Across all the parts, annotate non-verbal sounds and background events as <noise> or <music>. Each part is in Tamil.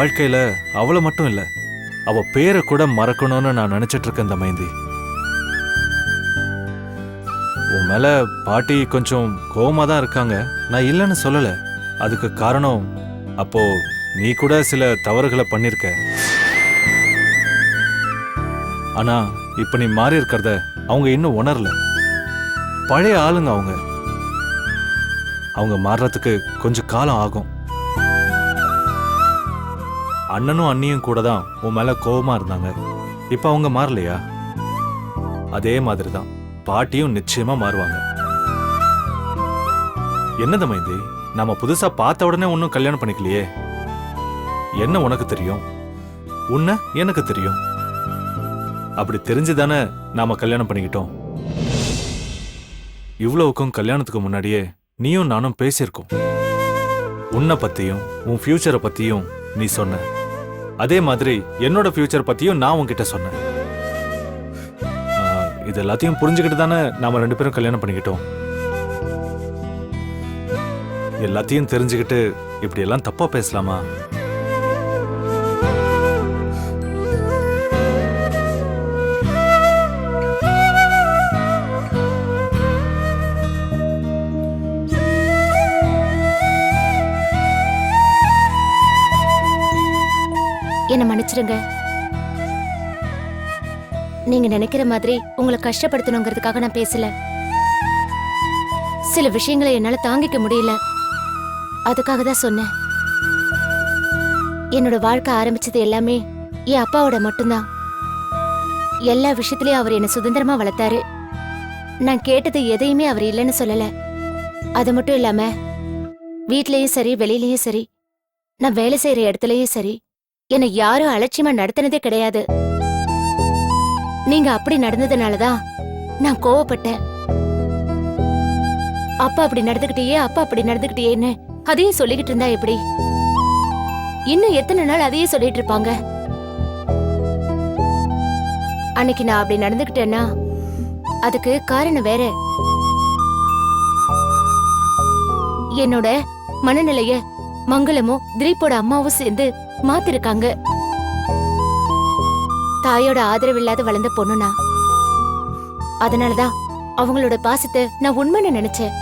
வாழ்க்கையில அவளை மட்டும் இல்ல அவ பேரை கூட மறக்கணும்னு நான் நினைச்சிட்டு இருக்கேன் தமயந்தி உன் மேல பாட்டி கொஞ்சம் கோவமா தான் இருக்காங்க. நான் இல்லைன்னு சொல்லல. அதுக்கு காரணம் அப்போ நீ கூட சில தவறுகளை பண்ணிருக்க. ஆனா இப்ப நீ மாறி இருக்கிறத அவங்க இன்னும் உணரல. பழைய ஆளுங்க அவங்க. அவங்க மாறுறதுக்கு கொஞ்சம் காலம் ஆகும். அண்ணனும் அண்ணியும் கூட தான் உன் மேல கோபமாக இருந்தாங்க. இப்ப அவங்க மாறலையா? அதே மாதிரி தான் பாட்டியும் நிச்சயமா மாறுவாங்க. என்ன மைந்தி நாம புதுசா பார்த்த உடனே ஒன்றும் கல்யாணம் பண்ணிக்கலையே? என்ன உனக்கு தெரியும்? உன்ன எனக்கு தெரியும். அப்படி தெரிஞ்சு தானே நாம கல்யாணம் பண்ணிக்கிட்டோம். இவ்வளவுக்கும் கல்யாணத்துக்கு முன்னாடியே நீயும் நானும் பேசியிருக்கோம். உன்னை பத்தியும் உன் ஃப்யூச்சரை பத்தியும் நீ சொன்ன அதே மாதிரி என்னோட ஃபியூச்சர் பத்தியும் நான் உன்கிட்ட சொன்னேன். இது எல்லாத்தையும் புரிஞ்சுக்கிட்டு தானே நாம ரெண்டு பேரும் கல்யாணம் பண்ணிக்கிட்டோம். எல்லாத்தையும் தெரிஞ்சுக்கிட்டு இப்படி எல்லாம் தப்பா பேசலாமா? என்ன நீங்க நினைக்கிற மாதிரி உங்களை கஷ்டப்படுத்தணுங்கிறதுக்காக நான் பேசல. சில விஷயங்களை என்னால தாங்கிக்க முடியல. அதுக்காக தான் சொன்னேன். என்னோட வாழ்க்கை ஆரம்பிச்சது எல்லாமே என் அப்பாவோட மட்டும்தான். எல்லா விஷயத்திலயும் அவர் என்ன சுதந்திரமா வளர்த்தாரு. நான் கேட்டது எதையுமே அவர் இல்லைன்னு சொல்லல. அது மட்டும் இல்லாம வீட்லயும் சரி வெளியிலயும் சரி நான் வேலை செய்யற இடத்துலயும் சரி என்னை யாரும் அலட்சியமா நடத்தினதே கிடையாது. நீங்க அப்படி நடந்ததுனாலதான் நான் கோவப்பட்டேன். அப்பா அப்படி நடந்துகிட்டே அப்பா அப்படி நடந்துகிட்டேன்னு அதையே சொல்லிக்கிட்டு இருந்தா எப்படி? இன்னும் எத்தனை நாள் அதையே சொல்லிட்டு இருப்பாங்க? அன்னைக்கு நான் அப்படி நடந்துகிட்டேன்னா அதுக்கு காரணம் வேற. என்னோட மனநிலைய மங்களமும் திலீப்போட அம்மாவும் சேர்ந்து மாத்திருக்காங்க. தாயோட ஆதரவு இல்லாத வளர்ந்த பொண்ணுனா? அதனாலதான் அவங்களோட பாசத்தை நான் உண்மைன்னு நினைச்சேன்.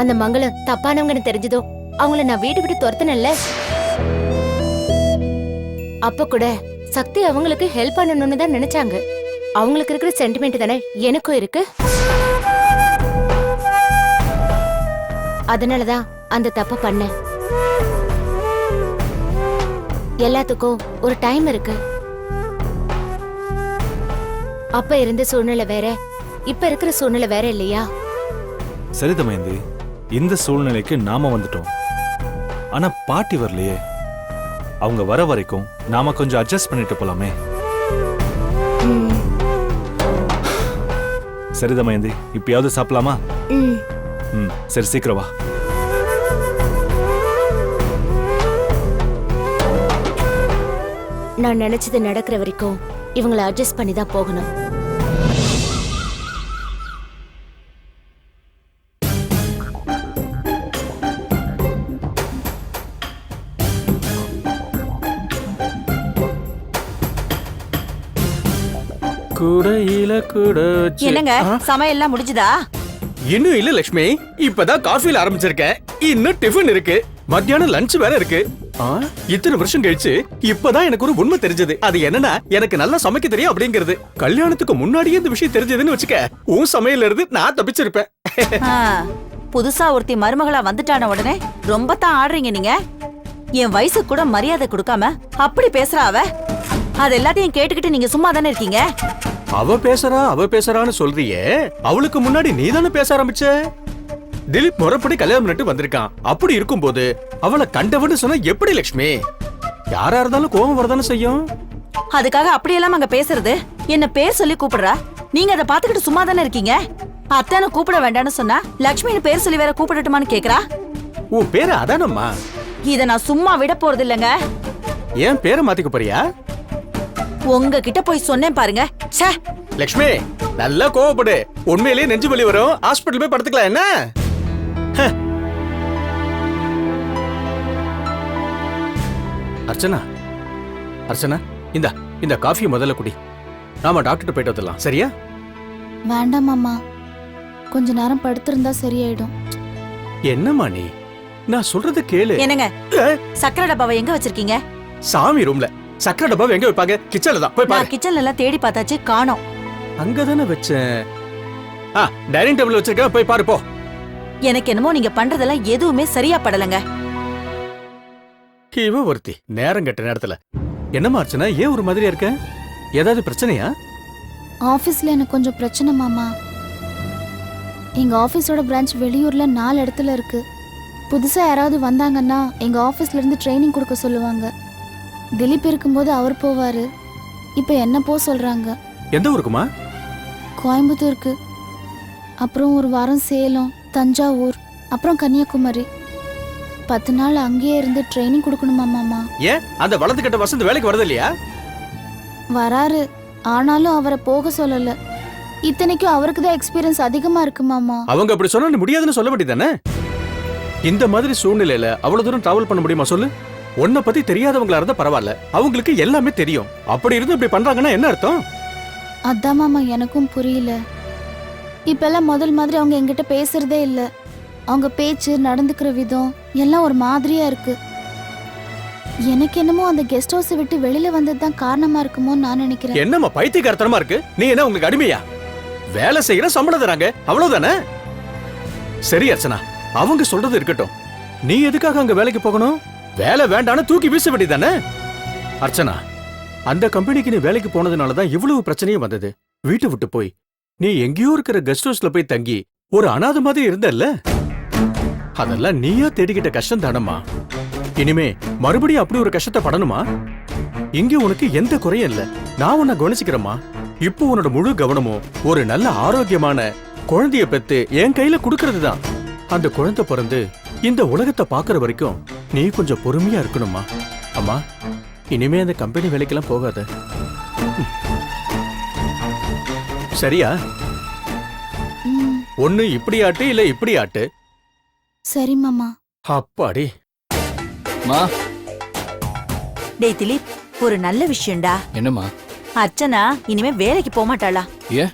அந்த மங்களம் தப்பானவங்கன்னு தெரிஞ்சதும் அவங்கள நான் வீடு விட்டு துரத்துனல்ல அப்ப கூட சக்தி அவங்களுக்கு ஹெல்ப் பண்ணணும்னு தான் நினைச்சாங்க. அவங்களுக்கு இருக்கிற சென்டிமெண்ட் தானே எனக்கும் இருக்கு. அதனாலதான் அந்த தப்ப பண்ணேன் எல்லாத்துக்கும் ஒரு டைம் இருக்கு. அப்ப இருந்த சூழ்நிலை வேற இப்ப இருக்கிற சூழ்நிலை வேற இல்லையா? சரி தமயந்தி இந்த சூழ்நிலைக்கு நாம வந்துட்டோம். ஆனா பாட்டி வரலையே. அவங்க வர வரைக்கும் நாம கொஞ்சம் அட்ஜஸ்ட் பண்ணிட்டு போலாமே. சரி தமயந்தி இப்பயாவது சாப்பிடலாமா? ம். சரி சீக்கிரம் வா. நான் நினைச்சது நடக்கிற வரைக்கும் இவங்களை அட்ஜஸ்ட் பண்ணி தான் போகணும். குடையில கூட என்னங்க? சமையல்லாம் முடிஞ்சுதா? இன்னும் இல்ல லட்சுமி இப்பதான் காஃபில ஆரம்பிச்சிருக்கேன். இன்னும் டிஃபன் இருக்கு. மத்தியானம் லஞ்ச் வேற இருக்கு. ஆ, இத்தனை வருஷம் கழிச்சு இப்பதான் எனக்கு ஒரு உண்மை தெரிஞ்சது. அது என்னன்னா எனக்கு நல்லா சமைக்க தெரியும் அப்படிங்கிறது. கல்யாணத்துக்கு முன்னாடியே இந்த விஷயம் தெரிஞ்சதுன்னு வச்சுக்க உன் சமையல இருந்து நான் தப்பிச்சிருப்பேன். புதுசா ஒருத்தி மருமகளா வந்துட்டான உடனே ரொம்ப தான் ஆடுறீங்க நீங்க. என் வயசுக்கு கூட மரியாதை கொடுக்காம அப்படி பேசுற அவ. அது எல்லாத்தையும் கேட்டுக்கிட்டு நீங்க சும்மா தானே இருக்கீங்க? அவ பேசுறா அவ பேசுறான்னு சொல்றியே? அவளுக்கு முன்னாடி நீ தானே பேச ஆரம்பிச்ச? திலீப் முறைப்படி கல்யாணம் பண்ணிட்டு வந்திருக்கான். அப்படி இருக்கும்போது அவளை கண்டவன்னு சொன்னா எப்படி லட்சுமி யாரா இருந்தாலும் கோபம் வரதானே செய்யும்? அதுக்காக அப்படியெல்லாம் அங்க பேசுறது? என்ன பேர் சொல்லி கூப்பிடுறா? நீங்க அதை பாத்துக்கிட்டு சும்மா தானே இருக்கீங்க? அத்தானை கூப்பிட வேண்டாம்னு சொன்னா லக்ஷ்மின்னு பேர் சொல்லி வேற கூப்பிடட்டுமான்னு கேக்குறா? உன் பேரு அதானம்மா? இத நான் சும்மா விட போறது இல்லைங்க ஏன் பேரை மாத்திக்க போறியா? உங்ககிட்ட போய் சொன்னேன் பாருங்க. ச்சே. லக்ஷ்மி நல்லா கோவப்படு. உண்மையிலேயே நெஞ்சு வலி வரும். ஹாஸ்பிட்டல் போய் படுத்துக்கலாம் என்ன? ஹ. அர்ச்சனா அர்ச்சனா இந்தா இந்த காஃபியை முதல்ல குடி. நாம டாக்டர் போயிட்டு வந்துடலாம். சரியா? வேண்டாம் மாமா. கொஞ்ச நேரம் படுத்திருந்தா சரியாயிடும். என்னம்மா நீ? நான் சொல்றத கேளு. என்னங்க? சக்கரை டப்பாவை எங்க வச்சிருக்கீங்க? சாமி ரூம்ல. சக்கரை டப்பா எங்க வைப்பாங்க? கிச்சன்ல தான். போய் பாரு. நான் கிச்சன்ல எல்லாம் தேடி பார்த்தாச்சு காணோம். அங்கதானே வச்சேன். ஆ டைனிங் டேபிள் வச்சிருக்கேன். போய் பாரு போ. எனக்கு என்னமோ நீங்க பண்றதெல்லாம் எதுவுமே சரியா படலங்க. இவ ஒருத்தி நேரம் கெட்ட நேரத்துல. என்னம்மா அர்ச்சனா ஏன் ஒரு மாதிரியா இருக்க? ஏதாவது பிரச்சனையா? ஆபீஸ்ல எனக்கு கொஞ்சம் பிரச்சனை மாமா. எங்க ஆபீஸோட பிரான்ச் வெளியூர்ல நாலு இடத்துல இருக்கு. புதுசா யாராவது வந்தாங்கன்னா எங்க ஆபீஸ்ல இருந்து ட்ரைனிங் கொடுக்க சொல்லுவாங்க. திலீப் இருக்கும்போது அவர் போவாரு. இப்போ என்ன போ சொல்றாங்க. எந்த ஊருக்குமா கோயம்புத்தூருக்கு. அப்புறம் ஒரு வாரம் சேலம் தஞ்சாவூர் அப்புறம் கன்னியாகுமரி. பத்து நாள் அங்கேயே இருந்து ட்ரைனிங் கொடுக்கணுமா மாமா? ஏன்? அந்த வலது கட்ட வசந்த் வேலைக்கு வரது இல்லையா? வராரு. ஆனாலும் அவரை போக சொல்லல. இத்தனைக்கும் அவருக்கு தான் எக்ஸ்பீரியன்ஸ் அதிகமா இருக்கு மாமா. அவங்க அப்படி சொன்னா முடியாதுன்னு சொல்ல வேண்டியதானே இந்த மாதிரி சூழ்நிலையில அவ்வளவு தூரம் டிராவல் பண்ண முடியுமா சொல்லு? உன்னை பத்தி தெரியாதவங்களா இருந்தா பரவாயில்ல. அவங்களுக்கு எல்லாமே தெரியும். அப்படி இருந்து இப்படி பண்றாங்கன்னா என்ன அர்த்தம்? அதான் மாமா எனக்கும் புரியல. இப்பெல்லாம் முதல் மாதிரி அவங்க என்கிட்ட பேசுறதே இல்ல. அவங்க பேச்சு நடந்துக்கிற விதம் எல்லாம் ஒரு மாதிரியா இருக்கு. எனக்கு என்னமோ அந்த கெஸ்ட் ஹவுஸை விட்டு வெளியில வந்தது தான் காரணமா இருக்குமோன்னு நான் நினைக்கிறேன். என்னம்மா பைத்தியக்காரத்தனமா இருக்கு? நீ என்ன உங்களுக்கு அடிமையா? வேலை செய்யற சம்பளம் தராங்க. அவ்வளவுதானே? சரி அர்ச்சனா. அவங்க சொல்றது இருக்கட்டும். நீ எதுக்காக அங்க வேலைக்கு போகணும்? வேலை வேண்டான்னு தூக்கி வீச வேண்டியதானே அர்ச்சனா அந்த கம்பெனிக்கு நீ வேலைக்கு போனதுனால தான் இவ்வளவு பிரச்சனையும் வந்தது. வீட்டை விட்டு போய். நீ எங்கேயோ இருக்கிற கெஸ்ட் ஹவுஸ்ல போய் தங்கி ஒரு அனாத மாதிரி இருந்தல்ல? அதெல்லாம் நீயா தேடிக்கிட்ட கஷ்டம் தானம்மா. இனிமே மறுபடியும் அப்படி ஒரு கஷ்டத்தை படணுமா? இங்க உனக்கு எந்த குறையும் இல்ல. நான் உன்னை கவனிச்சுக்கிறேம்மா. இப்போ உன்னோட முழு கவனமும் ஒரு நல்ல ஆரோக்கியமான குழந்தைய பெத்து என் கையில குடுக்கறது தான் அந்த குழந்தை பிறந்து இந்த உலகத்தை பாக்குற வரைக்கும் நீ கொஞ்சம் பொறுமையா இருக்கணும்மா. அம்மா இனிமே அந்த கம்பெனி வேலைக்கெல்லாம் போகாத. சரியா? ஒண்ணு இப்படி ஆட்டு இல்ல இப்படி ஆட்டு? சரி மாமா. அப்பாடி. மா. டேய் திலீப் ஒரு நல்ல விஷயம்டா. என்னம்மா? அர்ச்சனா இனிமே வேலைக்கு போக மாட்டாளா ஏன்?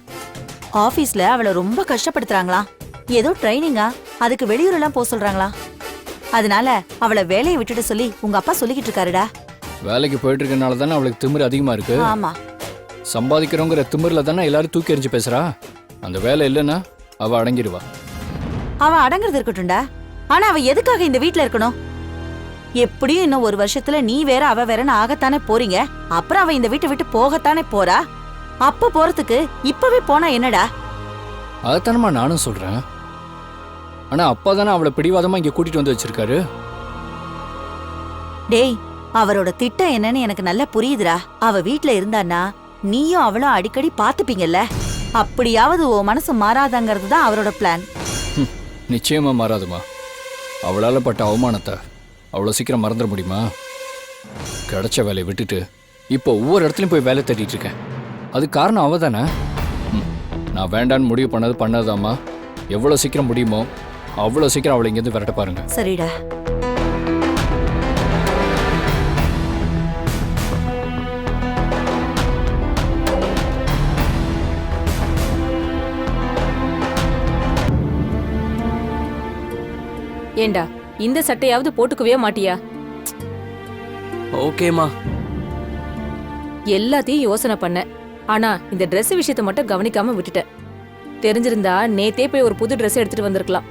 ஆபீஸ்ல அவளை ரொம்ப கஷ்டப்படுத்துறாங்களா ஏதோ ட்ரைனிங்கா அதுக்கு வெளியூரெல்லாம் போக சொல்றாங்களா? அதனால அவளை வேலையை விட்டுட்டு சொல்லி உங்க அப்பா சொல்லிக்கிட்டு இருக்காருடா. வேலைக்கு போயிட்டு இருக்கனால தானே அவளுக்கு திமிரு அதிகமா இருக்கு. ஆமா. சம்பாதிக்கிறோங்கிற திமிர்ல தானே எல்லாரும் தூக்கி எறிஞ்சு பேசுறா? அந்த வேலை இல்லைன்னா அவ அடங்கிடுவா. அவ அடங்குறது இருக்கட்டும்டா. ஆனா அவ எதுக்காக இந்த வீட்ல இருக்கணும்? எப்படியும் இன்னும் ஒரு வருஷத்துல நீ வேற அவ வேறன்னு ஆகத்தானே போறீங்க? அப்புறம் அவ இந்த வீட்டை விட்டு போகத்தானே போறா? அப்ப போறதுக்கு இப்பவே போனா என்னடா? அதைத்தானம்மா நானும் சொல்றேன். ஆனா அப்பா தானே அவளை பிடிவாதமா இங்க கூட்டிட்டு வந்து வச்சிருக்காரு? டேய் அவரோட திட்டம் என்னன்னு எனக்கு நல்லா புரியுதுடா. அவ வீட்ல இருந்தான்னா நீயும் அவளும் அடிக்கடி பாத்துப்பீங்கல்ல அப்படியாவது உன் மனசு மாறாதாங்கிறது தான் அவரோட பிளான் நிச்சயமா மாறாதுமா. அவளால பட்ட அவமானத்தை அவ்வளோ சீக்கிரம் மறந்துட முடியுமா? கிடைச்ச வேலையை விட்டுட்டு இப்போ ஒவ்வொரு இடத்துலையும் போய் வேலை தேடிட்டு இருக்கேன். அது காரணம் அவ தானே? நான் வேண்டான்னு முடிவு பண்ணது பண்ணதாம்மா. எவ்வளோ சீக்கிரம் முடியுமோ அவ்வளோ சீக்கிரம் அவளை இங்கேருந்து விரட்ட பாருங்க. சரிடா. ஏண்டா இந்த சட்டையாவது போட்டுக்கவே மாட்டியா? ஓகேம்மா. எல்லாத்தையும் யோசனை பண்ண. ஆனா இந்த Dress விஷயத்த மட்டும் கவனிக்காம விட்டுட்டேன் தெரிஞ்சிருந்தா நேத்தே போய் ஒரு புது Dress எடுத்துட்டு வந்திருக்கலாம்.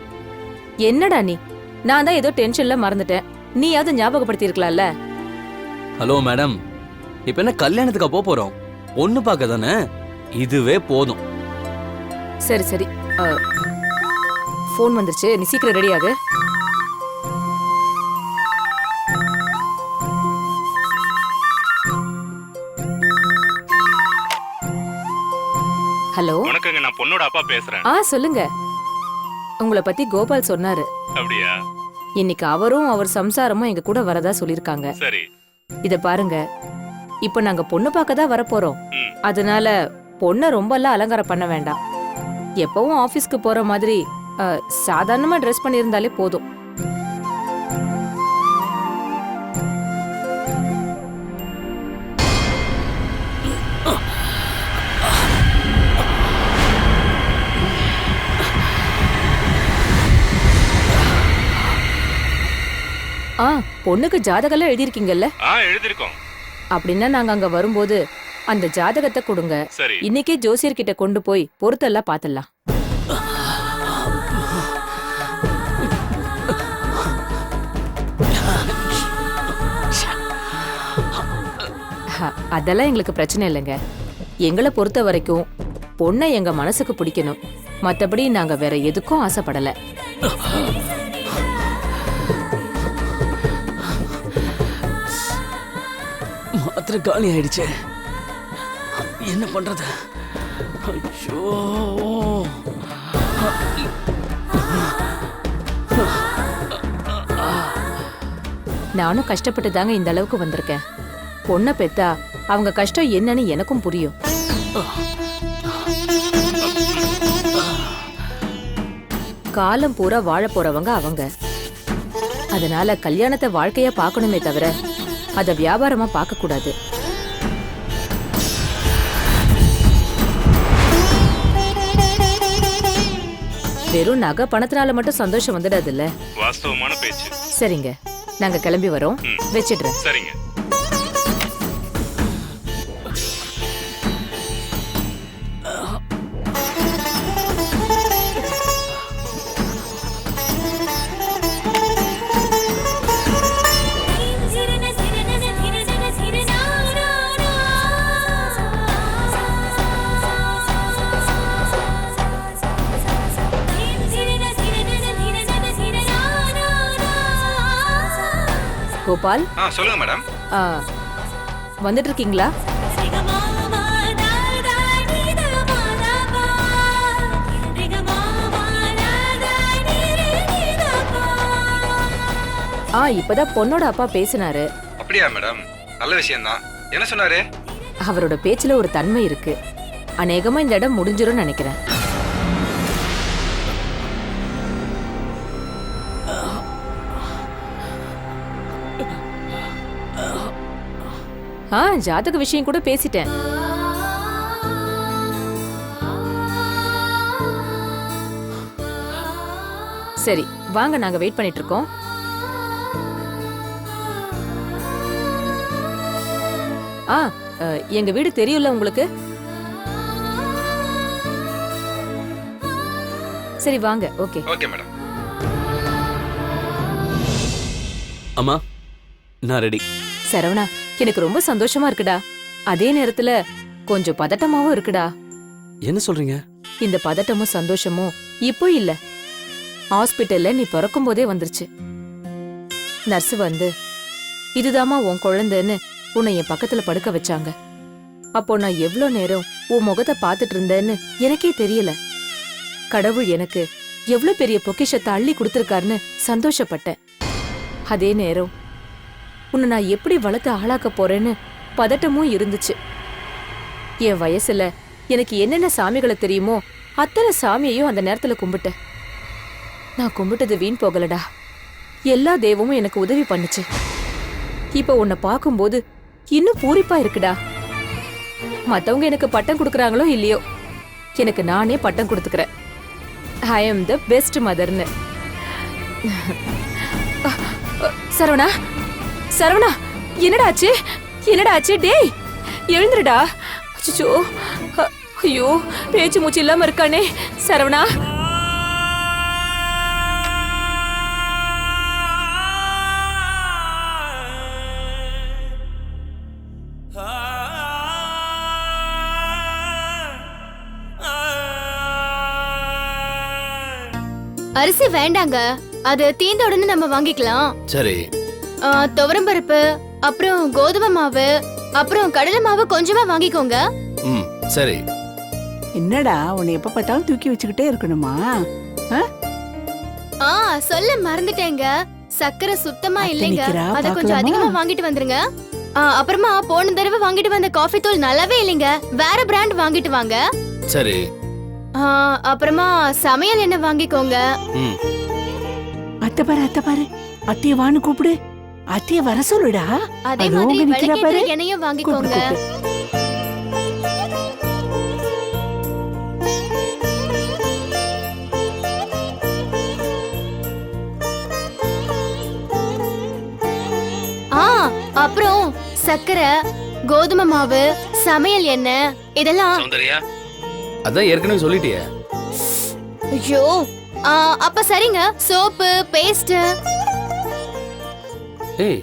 என்னடா நீ? நான் தான் ஏதோ டென்ஷன்ல மறந்துட்டேன். நீயாவது ஞாபகப்படுத்தி இருக்கலாம்ல ஹலோ மேடம். இப்போ என்ன கல்யாணத்துக்கா போக போறோம்? பொண்ணு பார்க்க தானே? இதுவே போதும். சரி சரி. ஃபோன் வந்துருச்சு. நீ சீக்கிரம் ரெடி ஆகு. ஹலோ? வணக்கங்க நான் பொண்ணோட அப்பா பேசுறேன். ஆ சொல்லுங்க. உங்களை பத்தி கோபால் சொன்னாரு. அப்படியா? இன்னைக்கு அவரும் அவர் சம்சாரமும் எங்க கூட வரதா சொல்லிருக்காங்க சரி. இத பாருங்க. இப்ப நாங்க பொண்ணு பார்க்க தான் வரப்போறோம். அதனால பொண்ணை ரொம்பலாம் அலங்காரம் பண்ண வேண்டாம். எப்பவும் ஆபீஸ்க்கு போற மாதிரி அ, சாதாரணமா ட்ரெஸ் பண்ணியிருந்தாலே போதும். பொண்ணுக்கு ஜாதகம்லாம் எழுதியிருக்கீங்கல்ல? ஆ எழுதிருக்கோம் அப்படின்னா நாங்க அங்க வரும்போது அந்த ஜாதகத்தை கொடுங்க. சரி. இன்னைக்கே ஜோசியர்கிட்ட கொண்டு போய் பொருத்தெல்லாம் பாத்துடலாம். அதெல்லாம் எங்களுக்கு பிரச்சனை இல்லைங்க. எங்களை பொறுத்த வரைக்கும் பொண்ணை எங்க மனசுக்கு பிடிக்கணும். மத்தபடி நாங்க வேற எதுக்கும் ஆசைப்படல. பாத்திரம் காலி ஆயிடுச்சு. என்ன பண்றது? ஐயோ. நானும் கஷ்டப்பட்டு தாங்க இந்த அளவுக்கு வந்திருக்கேன். பொண்ணை பெத்தா அவங்க கஷ்டம் என்னன்னு எனக்கும் புரியும். காலம் பூரா வாழ போறவங்க அவங்க. அதனால கல்யாணத்தை வாழ்க்கையா பார்க்கணுமே தவிர அத வியாபாரமா பார்க்க கூடாது. வெறும் நகை பணத்தினால மட்டும் சந்தோஷம் வந்துடாது இல்ல வாஸ்தவமான பேச்சு. சரிங்க. நாங்க கிளம்பி வரோம். வச்சிடுறேன். சரிங்க. கோபால். சொல்லுங்க மேடம். வந்துட்டு இருக்கீங்களா ஆ இப்பதான் பொண்ணோட அப்பா பேசினாரு. அப்படியா மேடம்? நல்ல விஷயம்தான். என்ன சொன்னாரு? அவரோட பேச்சுல ஒரு தன்மை இருக்கு. அநேகமா இந்த இடம் முடிஞ்சிரும்னு நினைக்கிறேன். ஆ ஜாதக விஷயம் கூட பேசிட்டேன். சரி வாங்க நாங்க வெயிட் பண்ணிட்டு இருக்கோம். ஆ எங்க வீடு தெரியும்ல உங்களுக்கு? சரி வாங்க ஓகே. Okay madam. அம்மா நான் ரெடி. சரவணா எனக்கு ரொம்ப சந்தோஷமா இருக்குடா. அதே நேரத்துல கொஞ்சம் பதட்டமாவும் இருக்குடா. என்ன சொல்றீங்க? இந்த பதட்டமும் சந்தோஷமும் இப்போ இல்ல. ஹாஸ்பிட்டல்ல நீ பிறக்கும் போதே வந்துருச்சு. நர்ஸ் வந்து இதுதாம்மா உன் குழந்தைன்னு உன்னை என் பக்கத்துல படுக்க வச்சாங்க. அப்போ நான் எவ்ளோ நேரம் உன் முகத்தை பார்த்துட்டு இருந்தேன்னு எனக்கே தெரியல. கடவுள் எனக்கு எவ்ளோ பெரிய பொக்கிஷத்தை அள்ளி கொடுத்திருக்காருன்னு சந்தோஷப்பட்டேன். அதே நேரம் உன்னை நான் எப்படி வளர்த்து ஆளாக்க போறேன்னு பதட்டமும் இருந்துச்சு. என் வயசுல எனக்கு என்னென்ன சாமிகளை தெரியுமோ அத்தனை சாமியையும் அந்த நேரத்துல கும்பிட்டேன். நான் கும்பிட்டது வீண் போகலடா. எல்லா தெய்வமும் எனக்கு உதவி பண்ணுச்சு. இப்ப உன்னை பார்க்கும்போது இன்னும் பூரிப்பா இருக்குடா. மத்தவங்க எனக்கு பட்டம் கொடுக்கறாங்களோ இல்லையோ எனக்கு நானே பட்டம் கொடுத்துக்கிறேன். I am the best மதர்னு <laughs> Saravana Saravana என்னடா ஆச்சு என்னடா ஆச்சு டேய் எழுந்துருடா. அச்சோ ஐயோ பேச்சு மூச்சு இல்லாம இருக்கானே. சரவணா. அரிசி வேண்டாங்க. அது தீந்த உடனே நம்ம வாங்கிக்கலாம். சரி. துவரம்பருப்பு அப்புறம் கோதுமை மாவு அப்புறம் கடலை மாவு கொஞ்சமா வாங்கிக்கோங்க. ம் சரி. என்னடா உன்னை எப்ப பார்த்தாலும் தூக்கி வச்சுக்கிட்டே இருக்கணுமா? ஆ? சொல்ல மறந்துட்டேங்க. சக்கரை சுத்தமா இல்லைங்க. அத கொஞ்சம்? அதிகமா வாங்கிட்டு வந்துருங்க. ஆ, அப்புறமா போன தடவை வாங்கிட்டு வந்த காஃபி தூள் நல்லாவே இல்லைங்க. வேற பிராண்ட் வாங்கிட்டு வாங்க. சரி. ஆ, அப்புறமா சமையல் எண்ணெய் வாங்கிக்கோங்க. ம். அத்தை பாரு அத்தை பாரு. அத்தைய வான்னு கூப்பிடு. அத்தைய வர சொல்லுடா. அதே மாதிரி நிக்கிறா பாரு. எண்ணெயும் வாங்கிக்கோங்க. அப்புறம் சக்கரை கோதுமை மாவு சமையல் எண்ணெய் இதெல்லாம் சௌந்தர்யா அதான் ஏற்கனவே சொல்லிட்டியே. ஐயோ ஆ, அப்ப சரிங்க. சோப்பு பேஸ்ட் ஏய்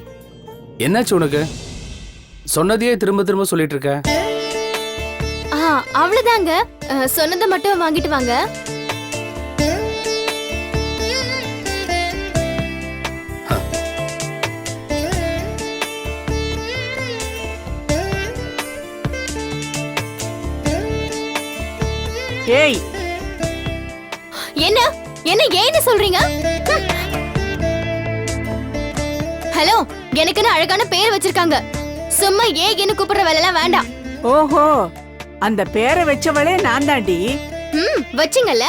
என்னாச்சு உனக்கு? சொன்னதையே திரும்ப திரும்ப சொல்லிட்டு இருக்க ஆ அவ்வளவுதாங்க. சொன்னதை மட்டும் வாங்கிட்டு வாங்க. ஏய். என்ன? என்ன ஏன்னு சொல்றீங்க? ஹம். ஹலோ எனக்குன்னு அழகான பேர் வச்சிருக்காங்க. சும்மா ஏன்னு கூப்பிடுற வேலை எல்லாம் வேண்டாம். ஓஹோ அந்த பேரை வச்சவளே நான் தாண்டி. ம் வச்சிங்கல்ல.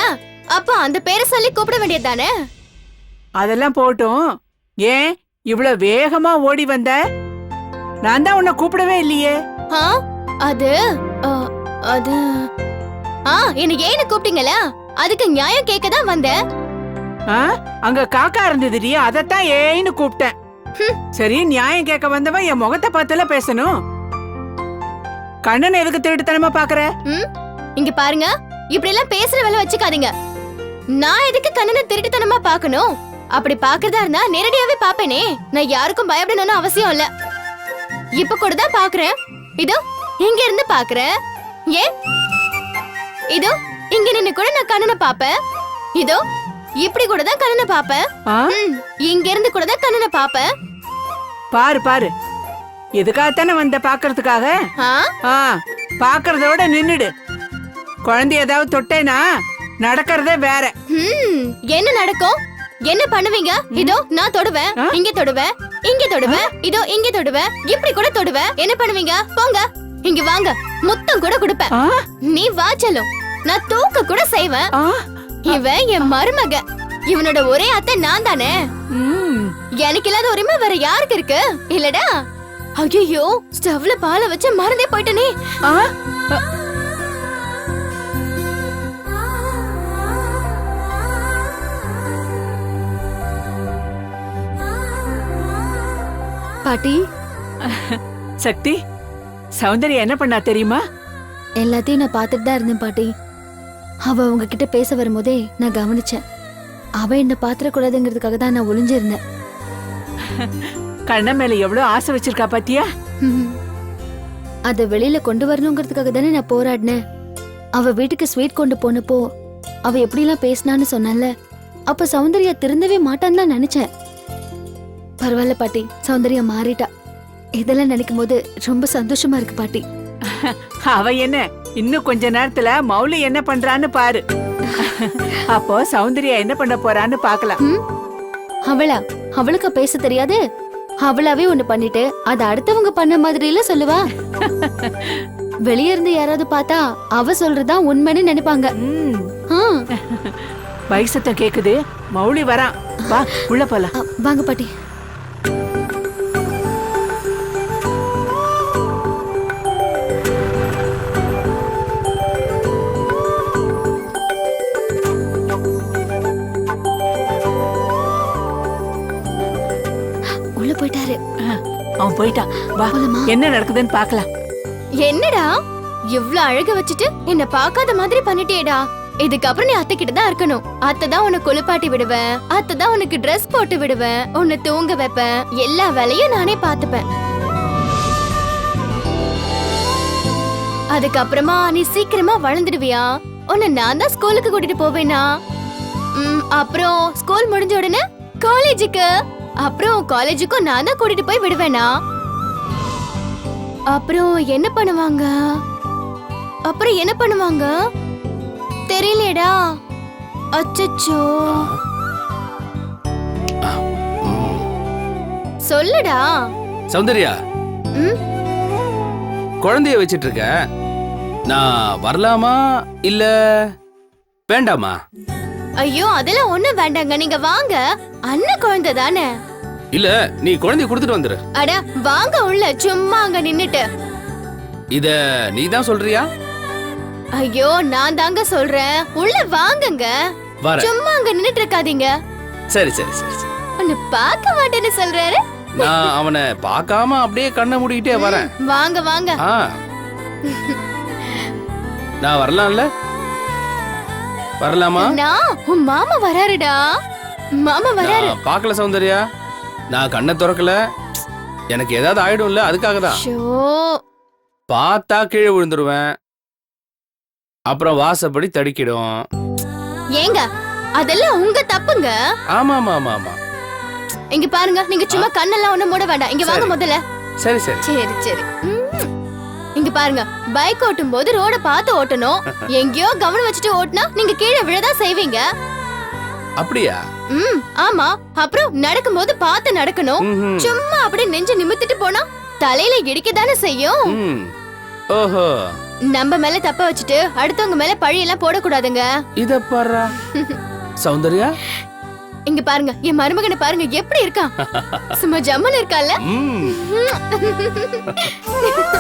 அப்ப அந்த பேரை சொல்லி கூப்பிட வேண்டியது தானே அதெல்லாம் போட்டும். ஏன் இவ்வளவு வேகமா ஓடி வந்த? நான் தான் உன்னை கூப்பிடவே இல்லையே. ஆ அது அ, அது ஆ என்ன ஏன்னு கூப்பிட்டீங்கல்ல? அதுக்கு நியாயம் கேட்க தான் வந்தேன். ஆ? அங்க காக்கா இருந்ததுடி அதத்தான் ஏன்னு கூப்பிட்டேன். சரி நியாயம் கேட்க வந்தவன் என் முகத்தை பார்த்துல பேசணும். கண்ணன் எதுக்கு திருட்டுத்தனமா பாக்குற ம்? இங்க பாருங்க இப்படி எல்லாம் பேசுற வேலை வச்சுக்காதீங்க. நான் எதுக்கு கண்ணனை திருட்டுத்தனமா பார்க்கணும்? அப்படி பாக்குறதா இருந்தா நேரடியாவே பாப்பேனே நான் யாருக்கும் பயப்படணும்னு அவசியம் இல்ல. இப்ப கூட தான் பாக்குறேன் இதோ இங்க இருந்து பாக்குறேன் ஏன்? இதோ இங்க நின்னு கூட நான் கண்ணனை பாப்பேன் இதோ இப்படி கூட தான் கண்ணனை பாப்பேன் இங்க இருந்து கூட தான் கண்ணனை பாப்பேன் பாரு பாரு. எதுக்காகத்தானே வந்த பாக்குறதுக்காக பாக்குறதோட நின்னுடு. குழந்தை ஏதாவது தொட்டேனா நடக்கிறதே வேற. என்ன நடக்கும்? என்ன பண்ணுவீங்க? இதோ நான் தொடுவேன்? இங்க தொடுவேன். இங்க தொடுவேன். இதோ இங்க தொடுவேன். இப்படி கூட தொடுவேன். என்ன பண்ணுவீங்க? போங்க. இங்க வாங்க. முத்தம் கூட கொடுப்பேன்? நீ வா செல்லும் நான் தூக்க கூட செய்வேன்? இவன் என் மருமக. இவனோட ஒரே அத்தை நான் தானே? ம். எனக்கு இல்லாத உரிமை வேற யாருக்கு இருக்கு? இல்லடா. ஐயோ ஸ்டவ்ல பாலை வச்சு மறந்தே போயிட்டனே? பாட்டி. சக்தி சௌந்தர்யா என்ன பண்ணா தெரியுமா? எல்லாத்தையும் நான் பார்த்துட்டு தான் இருந்தேன் பாட்டி. அவ உங்ககிட்ட பேச வரும்போதே நான் கவனிச்சேன். அவ என்ன பாத்திரக்கூடாதுங்கிறதுக்காக தான் நான் ஒளிஞ்சிருந்தேன். <laughs> கண்ணன் மேல எவ்வளவு ஆசை வச்சிருக்கா பாத்தியா. <laughs> அத வெளியில கொண்டு வரணுங்கிறதுக்காக தானே நான் போராடினேன். அவ வீட்டுக்கு ஸ்வீட் கொண்டு போனப்போ அவ எப்படிலாம் பேசினான்னு சொன்னால அப்ப சௌந்தர்யா திருந்தவே மாட்டான்னு தான் நினைச்சேன். பரவாயில்ல பாட்டி சௌந்தர்யா மாறிட்டா. இதெல்லாம் நினைக்கும் போது ரொம்ப சந்தோஷமா இருக்கு பாட்டி. <laughs> அவ என்ன? இன்னும் கொஞ்ச நேரத்துல மௌலி என்ன பண்றான்னு பாரு. அப்போ சௌந்தர்யா என்ன பண்ண போறான்னு பாக்கலாம்? அவளா? அவளுக்கு பேச தெரியாது? அவளாவே ஒண்ணு பண்ணிட்டு அத அடுத்தவங்க பண்ண மாதிரி இல்ல சொல்லுவா? வெளிய இருந்து யாராவது பார்த்தா அவ சொல்றதுதான் உண்மைன்னு நினைப்பாங்க. சத்தம் கேக்குது. மௌலி வரான் வா உள்ள போலாம். வாங்க பாட்டி. போயிட்டாரு அவன் போயிட்டான். வா? என்ன நடக்குதுன்னு பாக்கலாம் என்னடா? இவ்ளோ அழக வச்சுட்டு என்ன பார்க்காத மாதிரி பண்ணிட்டேடா. இதுக்கப்புறம் நீ அத்தை கிட்ட தான் இருக்கணும். அத்தை தான் உன்னை குளிப்பாட்டி விடுவேன். அத்தை தான் உனக்கு Dress போட்டு விடுவேன். உன்னை தூங்க வைப்பேன். எல்லா வேலையும் நானே பாத்துப்பேன் அதுக்கப்புறமா நீ சீக்கிரமா வளர்ந்துடுவியா? உன்னை நான் தான் ஸ்கூலுக்கு கூட்டிட்டு போவேனா? அப்புறம் ஸ்கூல் முடிஞ்ச உடனே காலேஜுக்கு அப்புறம் காலேஜுக்கும் நான் தான் கூட்டிட்டு போய் விடுவேனா? அப்புறம் என்ன பண்ணுவாங்க? அப்புறம் என்ன பண்ணுவாங்க? தெரியலடா. அச்சச்சோ. சொல்லுடா. சௌந்தர்யா? குழந்தைய வச்சிட்டு இருக்க நான் வரலாமா இல்ல வேண்டாமா? ஐயோ அதெல்லாம் ஒண்ணும் வேண்டாங்க. நீங்க வாங்க. அண்ணன் குழந்தை தானே? இல்ல நீ குழந்தைய கொடுத்துட்டு வந்துரு. அட வாங்க உள்ள சும்மா அங்க நின்னுட்டு. இத நீ தான் சொல்றியா? ஐயோ நான் தாங்க சொல்றேன். உள்ள வாங்குங்க. சும்மா அங்க நின்னுட்டு இருக்காதீங்க சரி சரி சரி சரி. உன்னை பார்க்க மாட்டேன்னு சொல்றாரு. நான் அவனை பார்க்காம அப்படியே கண்ணை மூடிக்கிட்டே வரேன். வாங்க வாங்க. ஆ. நான் வரலாம்ல? வரலாமா? நான் உன் மாமா வராருடா. மாமா வராரு. நான் பார்க்கல சௌந்தர்யா. நான் கண்ணை திறக்கல. எனக்கு ஏதாவது ஆயிடும்ல அதுக்காக தான். ஷோ. பார்த்தா கீழே விழுந்துருவேன். அப்புறம் வாசப்படி தடிக்கிடும். ஏங்க அதெல்லாம் உங்க தப்புங்க. ஆமா ஆமா ஆமா ஆமா இங்க பாருங்க நீங்க சும்மா கண்ணெல்லாம் ஒண்ணும் மூட வேண்டாம். இங்க வாங்க. முதல்ல. சரி சரி. சரி சரி. ம். இங்க பாருங்க பைக் ஓட்டும் போது ரோட பார்த்து ஓட்டணும். <laughs> எங்கேயோ கவனம் வச்சுட்டு ஓட்டுனா நீங்க கீழே விழதான் செய்வீங்க. அப்படியா? ம் ஆமா. அப்புறம் நடக்கும்போது பார்த்து நடக்கணும். சும்மா அப்படியே நெஞ்ச நிமித்திட்டு போனா தலையில இடிக்கதானே செய்யும். ஓஹோ. நம்ம மேல தப்ப வச்சுட்டு அடுத்தவங்க மேல பழி எல்லாம் போடக்கூடாதுங்க. இத பாரு. சௌந்தர்யா? இங்க பாருங்க. என் மருமகனை பாருங்க. எப்படி இருக்கான்? <laughs> சும்மா ஜம்மன் இருக்கால ம். <laughs>